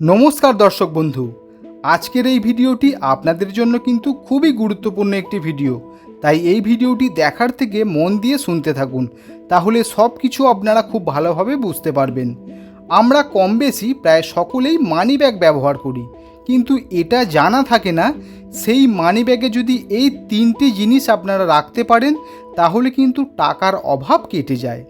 নমস্কার দর্শক বন্ধু। আজকের এই ভিডিওটি আপনাদের জন্য কিন্তু খুবই গুরুত্বপূর্ণ একটি ভিডিও। তাই এই ভিডিওটি দেখার থেকে মন দিয়ে শুনতে থাকুন। তাহলে সব কিছু আপনারা খুব ভালোভাবে বুঝতে পারবেন। আমরা কম বেশি প্রায় সকলেই মানি ব্যাগ ব্যবহার করি। কিন্তু এটা জানা থাকে না, সেই মানি ব্যাগে যদি এই তিনটি জিনিস আপনারা রাখতে পারেন, তাহলে কিন্তু টাকার অভাব কেটে যায়।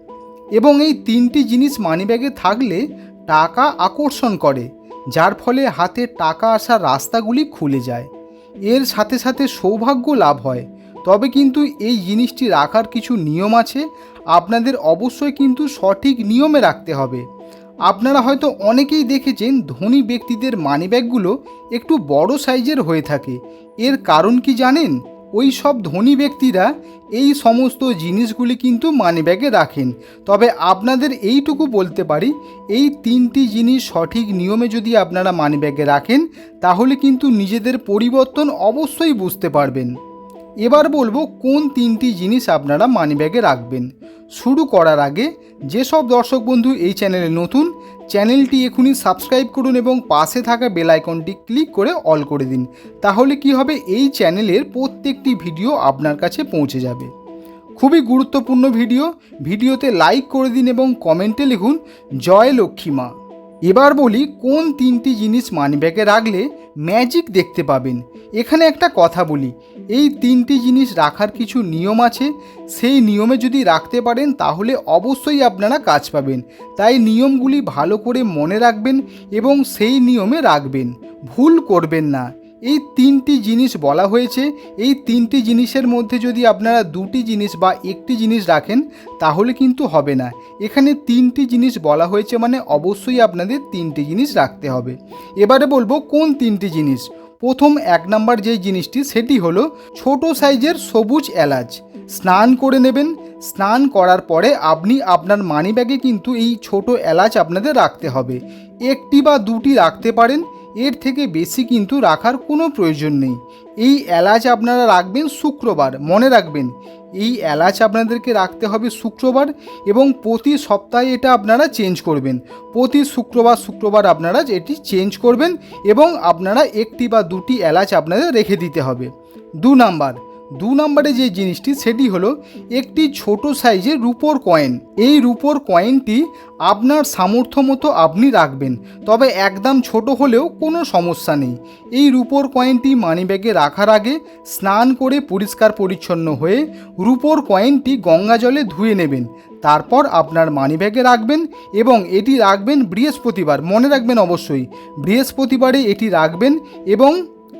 এবং এই তিনটি জিনিস মানিব্যাগে থাকলে টাকা আকর্ষণ করে। যার ফলে হাতে টাকা আসার রাস্তাগুলি খুলে যায়। এর সাথে সাথে সৌভাগ্য লাভ হয়। তবে কিন্তু এই জিনিসটি রাখার কিছু নিয়ম আছে। আপনাদের অবশ্যই কিন্তু সঠিক নিয়মে রাখতে হবে। আপনারা হয়তো অনেকেই দেখেছেন ধনী ব্যক্তিদের মানিব্যাগগুলো একটু বড় সাইজের হয়ে থাকে। এর কারণ কি জানেন? ওই সব ধনী ব্যক্তিরা এই সমস্ত জিনিসগুলি কিন্তু মানিব্যাগে রাখেন। তবে আপনাদের এইটুকু বলতে পারি, এই তিনটি জিনিস সঠিক নিয়মে যদি আপনারা মানিব্যাগে রাখেন, তাহলে কিন্তু নিজেদের পরিবর্তন অবশ্যই বুঝতে পারবেন। এবার বলব কোন তিনটি জিনিস আপনারা মানিব্যাগে রাখবেন। শুরু করার আগে যেসব দর্শক বন্ধু এই চ্যানেলে নতুন চ্যানেলটি এখনই সাবস্ক্রাইব করুন এবং পাশে থাকা বেল আইকনটি ক্লিক করে অল করে দিন। তাহলে কি হবে? এই চ্যানেলের প্রত্যেকটি ভিডিও আপনার কাছে পৌঁছে যাবে। খুবই গুরুত্বপূর্ণ ভিডিও। ভিডিওতে লাইক করে দিন এবং কমেন্টে লিখুন, জয় লক্ষ্মী মা। এবার বলি কোন তিনটি জিনিস মানিব্যাগে রাখলে ম্যাজিক দেখতে পাবেন। এখানে একটা কথা বলি, এই তিনটি জিনিস রাখার কিছু নিয়ম আছে, সেই নিয়মে যদি রাখতে পারেন তাহলে অবশ্যই আপনারা কাজ পাবেন। তাই নিয়মগুলি ভালো করে মনে রাখবেন এবং সেই নিয়মে রাখবেন, ভুল করবেন না। এই তিনটি জিনিস বলা হয়েছে। এই তিনটি জিনিসের মধ্যে যদি আপনারা দুটি জিনিস বা একটি জিনিস রাখেন, তাহলে কিন্তু হবে না। এখানে তিনটি জিনিস বলা হয়েছে মানে অবশ্যই আপনাদের তিনটি জিনিস রাখতে হবে। এবারে বলব কোন তিনটি জিনিস? প্রথম এক নাম্বার যে জিনিসটি, সেটি হলো ছোট সাইজের সবুজ এলাচ। স্নান করে নেবেন। স্নান করার পরে আপনি আপনার মানিব্যাগে কিন্তু এই ছোট এলাচ আপনাদের রাখতে হবে। একটি বা দুটি রাখতে পারেন। এর থেকে বেশি কিন্তু রাখার কোনো প্রয়োজন নেই। এই এলাচ আপনারা রাখবেন শুক্রবার, মনে রাখবেন। এই এলাচ আপনাদেরকে রাখতে হবে শুক্রবার এবং প্রতি সপ্তাহে এটা আপনারা চেঞ্জ করবেন। প্রতি শুক্রবার শুক্রবার আপনারা এটি চেঞ্জ করবেন এবং আপনারা একটি বা দুটি এলাচ আপনাদের রেখে দিতে হবে। দু নাম্বার দু নম্বরে যে জিনিসটি, সেটি হলো একটি ছোট সাইজের রুপোর কয়েন। এই রুপোর কয়েনটি আপনার সামর্থ্য মতো আপনি রাখবেন, তবে একদম ছোট হলেও কোনো সমস্যা নেই। এই রুপোর কয়েনটি মানিব্যাগে রাখার আগে স্নান করে পরিষ্কার পরিচ্ছন্ন হয়ে রুপোর কয়েনটি গঙ্গা জলে ধুয়ে নেবেন। তারপর আপনার মানিব্যাগে রাখবেন এবং এটি রাখবেন বৃহস্পতিবার, মনে রাখবেন অবশ্যই। বৃহস্পতিবারে এটি রাখবেন এবং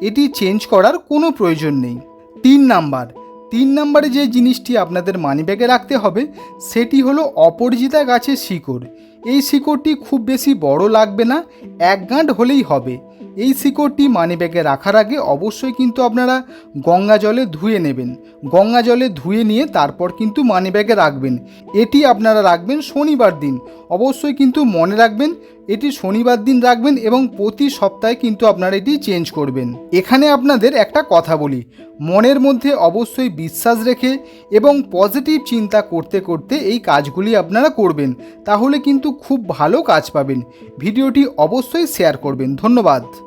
এটি চেঞ্জ করার কোনো প্রয়োজন নেই। তিন নাম্বার। তিন নাম্বারে যে জিনিসটি আপনাদের মানিব্যাগে রাখতে হবে, সেটি হলো অপরিচিতা গাছের শিকড়। এই শিকড়টি খুব বেশি বড় লাগবে না, এক গাঁট হলেই হবে। এই শিকড়টি মানিব্যাগে রাখার আগে অবশ্যই কিন্তু আপনারা গঙ্গা জলে ধুয়ে নেবেন। গঙ্গা জলে ধুয়ে নিয়ে তারপর কিন্তু মানিব্যাগে রাখবেন। এটি আপনারা রাখবেন শনিবার দিন। অবশ্যই কিন্তু মনে রাখবেন, এটি শনিবার দিন রাখবেন এবং প্রতি সপ্তাহে কিন্তু আপনারা এটি চেঞ্জ করবেন। এখানে আপনাদের একটা কথা বলি, মনের মধ্যে অবশ্যই বিশ্বাস রেখে এবং পজিটিভ চিন্তা করতে করতে এই কাজগুলি আপনারা করবেন, তাহলে কিন্তু খুব ভালো কাজ পাবেন। ভিডিওটি অবশ্যই শেয়ার করবেন। ধন্যবাদ। Ort.